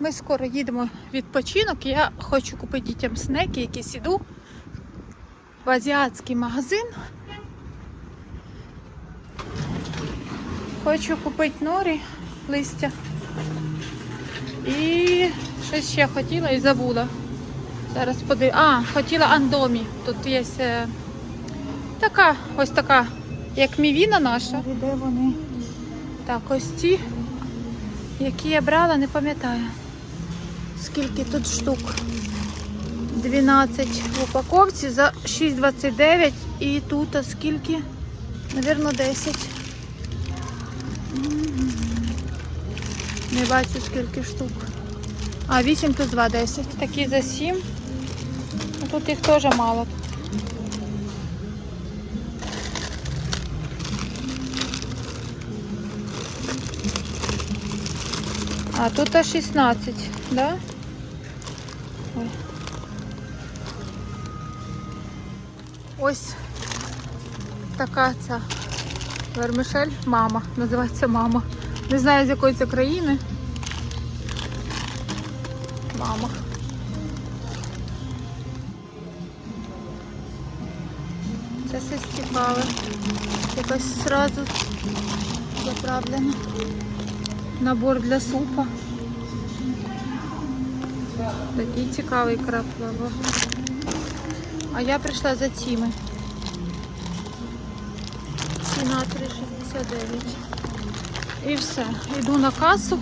ми скоро їдемо в відпочинок. Я хочу купити дітям снеки, якісь іду в азіатський магазин. Хочу купити норі, листя. І щось ще хотіла і забула. Зараз подив... А, хотіла андомі. Тут є е, така, ось така, як мівіна наша. Де вони? Так, ось ці, які я брала, не пам'ятаю. Скільки тут штук? 12 в упаковці за 6,29 і тут скільки? Навірно, 10. Не бачу скільки штук. А, 8 плюс 2, 10. Такі за 7. Ну, Тут їх теж мало. А тут аж 16, да? Ой. Ось така ця вермишель. Мама. Називається мама. Не знаю з якої це країни. Мама. Це щось цікаве. Якось зразу заправлено. Набор для супа. Такий цікавий краплава. А я прийшла за цими. Ціна 3,69. І все. Йду на касу.